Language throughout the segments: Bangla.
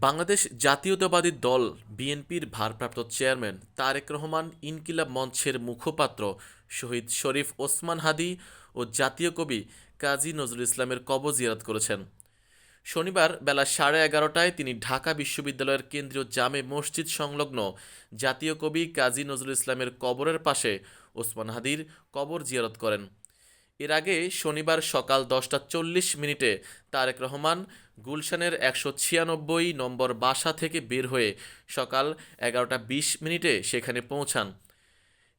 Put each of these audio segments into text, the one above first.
বাংলাদেশ জাতীয়তাবাদী দল বিএনপির ভারপ্রাপ্ত চেয়ারম্যান তারেক রহমান ইনকিলাব মঞ্চের মুখপাত্র শহীদ শরীফ ওসমান হাদি ও জাতীয় কবি কাজী নজরুল ইসলামের কবর জিয়ারত করেছেন। শনিবার বেলা সাড়ে এগারোটায় তিনি ঢাকা বিশ্ববিদ্যালয়ের কেন্দ্রীয় জামে মসজিদ সংলগ্ন জাতীয় কবি কাজী নজরুল ইসলামের কবরের পাশে ওসমান হাদির কবর জিয়ারত করেন। এর আগে শনিবার সকাল দশটা চল্লিশ মিনিটে তারেক রহমান গুলশানের একশো ছিয়ানব্বই নম্বর বাসা থেকে বের হয়ে সকাল এগারোটা বিশ মিনিটে সেখানে পৌঁছান।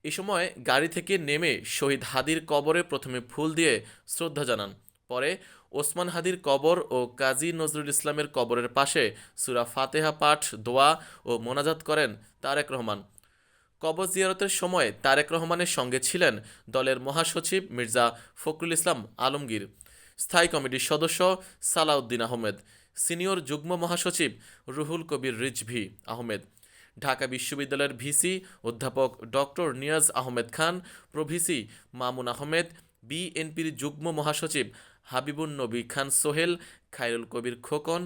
এ সময় গাড়ি থেকে নেমে শহীদ হাদির কবরে প্রথমে ফুল দিয়ে শ্রদ্ধা জানান। পরে ওসমান হাদির কবর ও কাজী নজরুল ইসলামের কবরের পাশে সুরা ফাতেহা পাঠ, দোয়া ও মোনাজাত করেন তারেক রহমান। কবর জিয়ারতের সময় তারেক রহমানের সঙ্গে ছিলেন দলের মহাসচিব মির্জা ফখরুল ইসলাম আলমগীর। স্থায়ী কমিটির সদস্য সালাউদ্দিন আহমেদ। সিনিয়র যুগ্ম মহাসচিব রুহুল কবির রিজভি আহমেদ। ঢাকা বিশ্ববিদ্যালয়ের ভিসি অধ্যাপক doctor Niaz Ahmed Khan, pro VC Mamun Ahmed, বিএনপির যুগ্ম মহাসচিব হাবিবুন নবী খান সোহেল, খায়রুল কবির খোকন,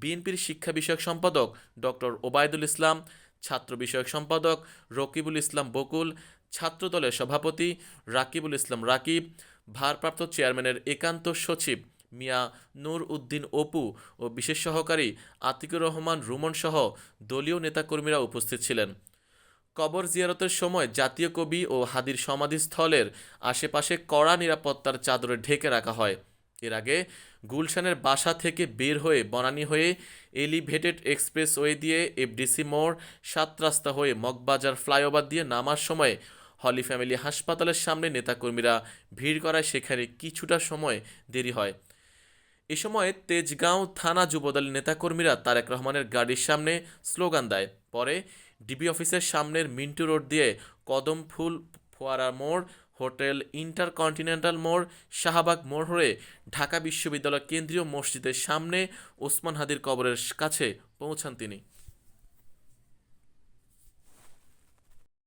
বিএনপির শিক্ষা বিষয়ক সম্পাদক ডক্টর ওবায়দুল ইসলাম ছাত্র বিষয়ক সম্পাদক রকিবুল ইসলাম বকুল ছাত্রদলের সভাপতি রাকিবুল ইসলাম রাকিব, ভারপ্রাপ্ত চেয়ারম্যানের একান্ত সচিব মিয়া নূর উদ্দিন অপু ও বিশেষ সহকারী আতিকুর রহমান রুমন সহ দলীয় নেতাকর্মীরা উপস্থিত ছিলেন। কবর জিয়ারতের সময় জাতীয় কবি ও হাদির সমাধিস্থলের আশেপাশে কড়া নিরাপত্তার চাদরে ঢেকে রাখা হয়। এর আগে গুলশানের বাসা থেকে বের হয়ে বনানী হয়ে এলিভেটেড এক্সপ্রেসওয়ে দিয়ে এফডিসি মোড় সাত রাস্তা হয়ে মগবাজার ফ্লাইওভার দিয়ে নামার সময় হলি ফ্যামিলি হাসপাতালের সামনে নেতাকর্মীরা ভিড় করায় সেখানে কিছুটা সময় দেরি হয়। এ সময় তেজগাঁও থানা যুবদলের নেতাকর্মীরা তারেক রহমানের গাড়ির সামনে স্লোগান দেয়। পরে ডিবি অফিসের সামনের মিন্টু রোড দিয়ে কদম ফুল ফোয়ারা মোড় হোটেল ইন্টারকন্টিনেন্টাল মোড় শাহবাগ মোড় হয়ে ঢাকা বিশ্ববিদ্যালয় কেন্দ্রীয় মসজিদের সামনে ওসমান হাদির কবরের কাছে পৌঁছান তিনি।